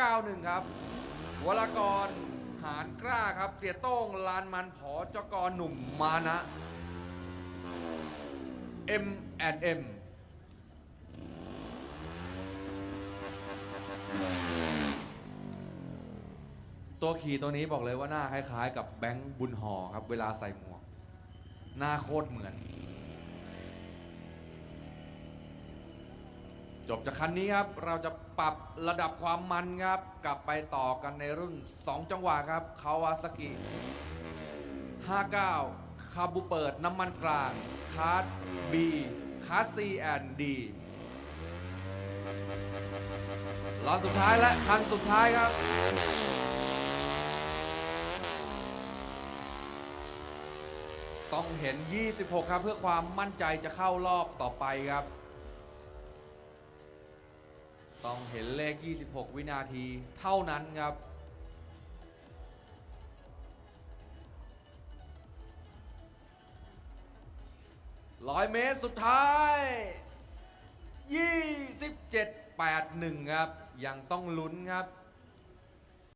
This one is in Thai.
91 ครับวรากรหารกล้าครับ เสียโต้งลานมันผอจกรหนุ่มมานะ M and M ตัวขี่ตัวนี้บอกเลยว่าหน้าคล้ายๆ กับแบงค์บุญหอครับ เวลาใส่หมวก หน้าโคตรเหมือน จบจากคันนี้ครับ เราจะปรับระดับความมันครับ กลับไปต่อกันในรุ่น 2 จังหวะครับคาวาซากิ 59 คาบูเปิดน้ำมันกลาง คาร์ด B คาร์ด C and D รอบสุดท้ายและคันสุดท้ายครับ ต้องเห็น 26 ครับเพื่อความมั่นใจจะเข้ารอบต่อไปครับ ต้องเห็นเลข 26 วินาทีเท่านั้นครับ ร้อยเมตรสุดท้าย 27 81 ครับ ยังต้องลุ้นครับ